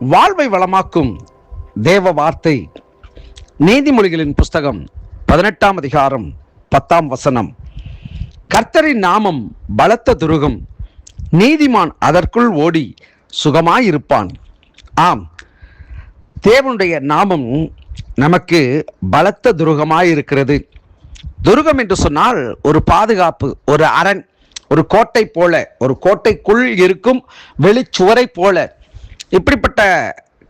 வாழ்வை வளமாக்கும் தேவ வார்த்தை. நீதிமொழிகளின் புஸ்தகம் பதினெட்டாம் அதிகாரம் பத்தாம் வசனம். கர்த்தரின் நாமம் பலத்த துருகம் நீதிமான் அதற்குள் ஓடி சுகமாயிருப்பான். ஆம் தேவனுடைய நாமம் நமக்கு பலத்த துருகமாயிருக்கிறது. துருகம் என்று சொன்னால் ஒரு பாதுகாப்பு ஒரு அரண் ஒரு கோட்டை போல ஒரு கோட்டைக்குள் இருக்கும் வெளிச்சுவரை போல. இப்படிப்பட்ட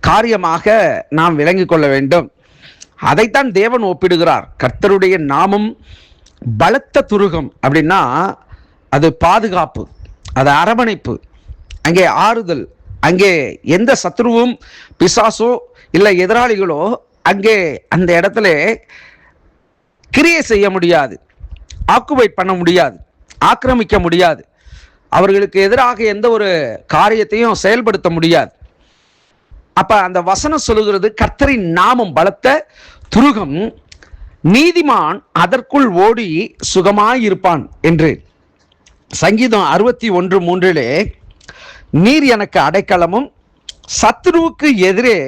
காரியமாக நாம் விளங்கிக் கொள்ள வேண்டும். அதைத்தான் தேவன் ஒப்பிடுகிறார். கர்த்தருடைய நாமம் பலத்த துருகம் அப்படின்னா அது பாதுகாப்பு அது அரவணைப்பு அங்கே ஆறுதல் அங்கே எந்த சத்ருவும் பிசாசோ இல்லை எதிராளிகளோ அங்கே அந்த இடத்துல கிரியை செய்ய முடியாது ஆக்குபைட் பண்ண முடியாது. ஆக்கிரமிக்க முடியாது. அவர்களுக்கு எதிராக எந்த ஒரு காரியத்தையும் செயல்படுத்த முடியாது. அப்ப அந்த வசனம் சொல்லுகிறது கர்த்தரின் நாமம் பலத்த துருகம் நீதிமான் அதற்குள் ஓடி சுகமாயிருப்பான் என்று. சங்கீதம் அறுபத்தி ஒன்று மூன்றிலே நீர் எனக்கு அடைக்கலமும் சத்ருவுக்கு எதிரே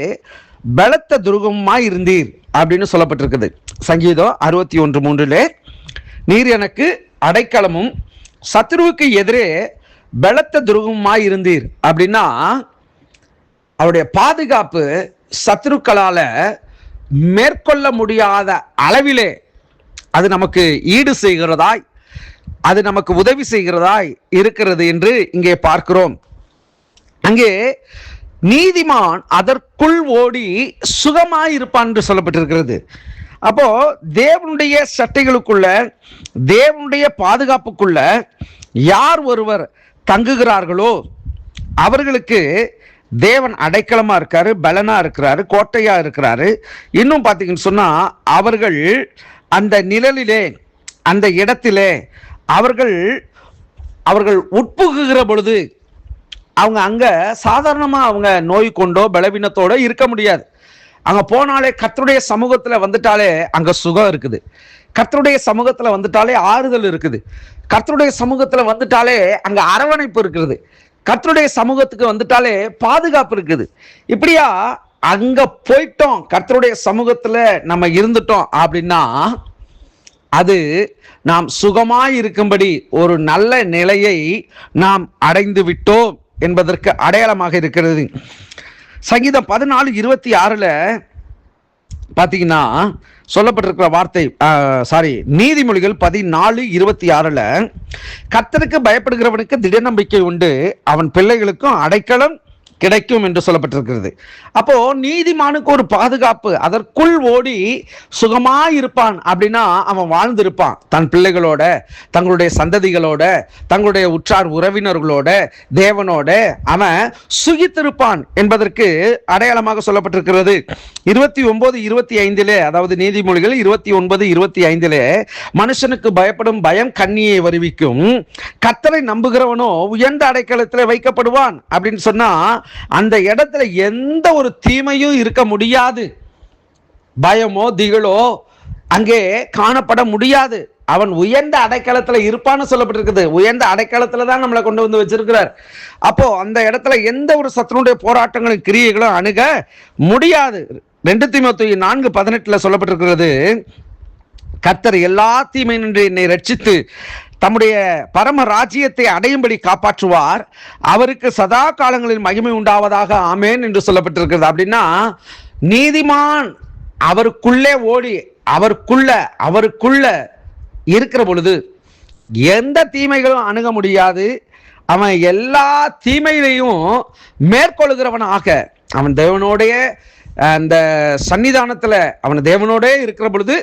பலத்த துருகமாய் இருந்தீர் அப்படின்னு சொல்லப்பட்டிருக்குது. சங்கீதம் அறுபத்தி ஒன்று மூன்றிலே நீர் எனக்கு அடைக்கலமும் சத்ருவுக்கு எதிரே பலத்த துருகமாய் இருந்தீர். அப்படின்னா அவருடைய பாதுகாப்பு சத்ருக்களால் மேற்கொள்ள முடியாத அளவிலே அது நமக்கு ஈடு செய்கிறதாய் அது நமக்கு உதவி செய்கிறதாய் இருக்கிறது என்று இங்கே பார்க்கிறோம். அங்கே நீதிமான் அதற்குள் ஓடி சுகமாய் இருப்பான் என்று சொல்லப்பட்டிருக்கிறது. அப்போ தேவனுடைய சட்டைகளுக்குள்ள தேவனுடைய பாதுகாப்புக்குள்ள யார் ஒருவர் தங்குகிறார்களோ அவர்களுக்கு தேவன் அடைக்கலமா இருக்காரு பலனா இருக்கிறாரு கோட்டையா இருக்கிறாரு. இன்னும் பார்த்தீங்கன்னு சொன்னா அவர்கள் அந்த நிழலிலே அந்த இடத்திலே அவர்கள் அவர்கள் உட்புகுகிற பொழுது அவங்க அங்கே சாதாரணமாக அவங்க நோய் கொண்டோ பலவீனத்தோட இருக்க முடியாது. அங்க போனாலே கர்த்தருடைய சமூகத்துல வந்துட்டாலே அங்க சுகம் இருக்குது. கர்த்தருடைய சமூகத்துல வந்துட்டாலே ஆறுதல் இருக்குது. கர்த்தருடைய சமூகத்துல வந்துட்டாலே அங்க அரவணைப்பு இருக்குது. கர்த்தருடைய சமூகத்துக்கு வந்துட்டாலே பாதுகாப்பு இருக்குது. இப்படியா அங்க போயிட்டோம். கர்த்தருடைய சமூகத்துல நம்ம இருந்துட்டோம் அப்படின்னா அது நாம் சுகமாய் இருக்கும்படி ஒரு நல்ல நிலையை நாம் அடைந்து விட்டோம் என்பதற்கு அடையாளமாக இருக்கிறது. சங்கீதம் பதினாலு இருபத்தி ஆறுல பார்த்தீங்கன்னா சொல்லப்பட்டிருக்கிற வார்த்தை சாரி நீதிமொழிகள் பதினாலு இருபத்தி ஆறுல கத்தருக்கு பயப்படுகிறவனுக்கு திட நம்பிக்கை உண்டு அவன் பிள்ளைகளுக்கும் அடைக்கலம் கிடைக்கும் என்று சொல்லப்பட்டிருக்கிறது. அப்போ நீதிமானுக்கு ஒரு பாதுகாப்பு அதற்குள் ஓடி சுகமாய் இருப்பான் அப்படின்னா அவன் வாழ்ந்திருப்பான். தன் பிள்ளைகளோட தங்களுடைய சந்ததிகளோட தங்களுடைய உற்றார் உறவினர்களோட தேவனோட அவன் சுகித்திருப்பான் என்பதற்கு அடையாளமாக சொல்லப்பட்டிருக்கிறது. இருபத்தி ஒன்பது இருபத்தி ஐந்திலே அதாவது நீதிமொழிகள் இருபத்தி ஒன்பது இருபத்தி ஐந்திலே மனுஷனுக்கு பயப்படும் பயம் கண்ணியை வருவிக்கும். கத்தரை நம்புகிறவனோ உயர்ந்த அடைக்கலத்தில் வைக்கப்படுவான் அப்படின்னு சொன்னா அந்த இடத்துல எந்த ஒரு தீமையும் இருக்க முடியாது. பயமோ திகிலோ அங்கே காணப்பட முடியாது. அவன் உயர்ந்த அடைக்கலத்தில் இருப்பான்னு சொல்லப்பட்டிருக்குது. உயர்ந்த அடைக்கலத்தில் தான் நம்மளை கொண்டு வந்து வச்சிருக்கிறார். அப்போ அந்த இடத்துல எந்த ஒரு சத்துனுடைய போராட்டங்களும் கிரியைகளும் அணுக முடியாது. ரெண்டு தீமத்து நான்கு பதினெட்டுல சொல்லப்பட்டிருக்கிறது கர்த்தர் எல்லா தீமை நின்று என்னை ரட்சித்து தம்முடைய பரம ராஜ்யத்தை அடையும்படி காப்பாற்றுவார். அவருக்கு சதா காலங்களில் மகிமை உண்டாவதாக ஆமேன் என்று சொல்லப்பட்டிருக்கிறது. அப்படின்னா நீதிமான் அவருக்குள்ளே ஓடி அவருக்குள்ள அவருக்குள்ள இருக்கிற பொழுது எந்த தீமைகளும் அணுக முடியாது. அவன் எல்லா தீமையிலையும் மேற்கொள்கிறவனாக அவன் தேவனோடைய அந்த சன்னிதானத்தில் அவன் தேவனோடே இருக்கிற பொழுது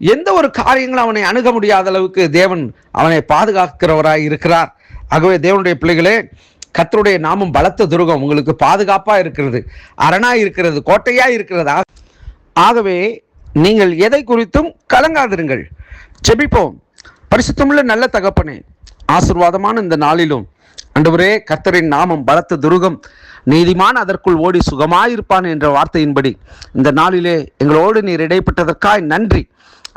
எந்த ஒரு காரியங்களும் அவனை அணுக முடியாத அளவுக்கு தேவன் அவனை பாதுகாக்கிறவராய் இருக்கிறார். ஆகவே தேவனுடைய பிள்ளைகளே கத்தருடைய நாமம் பலத்த துருகம் உங்களுக்கு பாதுகாப்பாக இருக்கிறது அரணாக இருக்கிறது கோட்டையாக இருக்கிறது. ஆகவே நீங்கள் எதை குறித்தும் கலங்காதிருங்கள். செபிப்போம் பரிசுத்தமுள்ள நல்ல தகப்பனே ஆசிர்வாதமான இந்த நாளிலும் அன்றுவரே கர்த்தரின் நாமம் பலத்த துருகம் நீதிமான் அதற்குள் ஓடி சுகமாயிருப்பான் என்ற வார்த்தையின்படி இந்த நாளிலே எங்களோடு நீர் இடைப்பட்டதற்காய் நன்றி.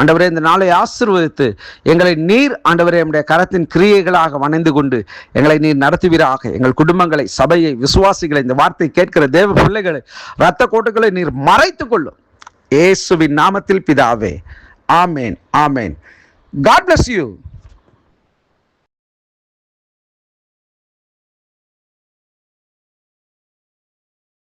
ஆண்டவரே இந்த நாளை ஆசிர்வதித்து எங்களை நீர் ஆண்டவரே நம்முடைய கரத்தின் கிரியைகளாக வணைந்து கொண்டு எங்களை நீர் நடத்துவீராக. எங்கள் குடும்பங்களை சபையை விசுவாசிகளை இந்த வார்த்தை கேட்கிற தேவ பிள்ளைகளை இரத்த கோட்டுகளை நீர் மறைத்து கொள்ளும். இயேசுவின் நாமத்தில் பிதாவே. ஆமேன் ஆமேன். God bless you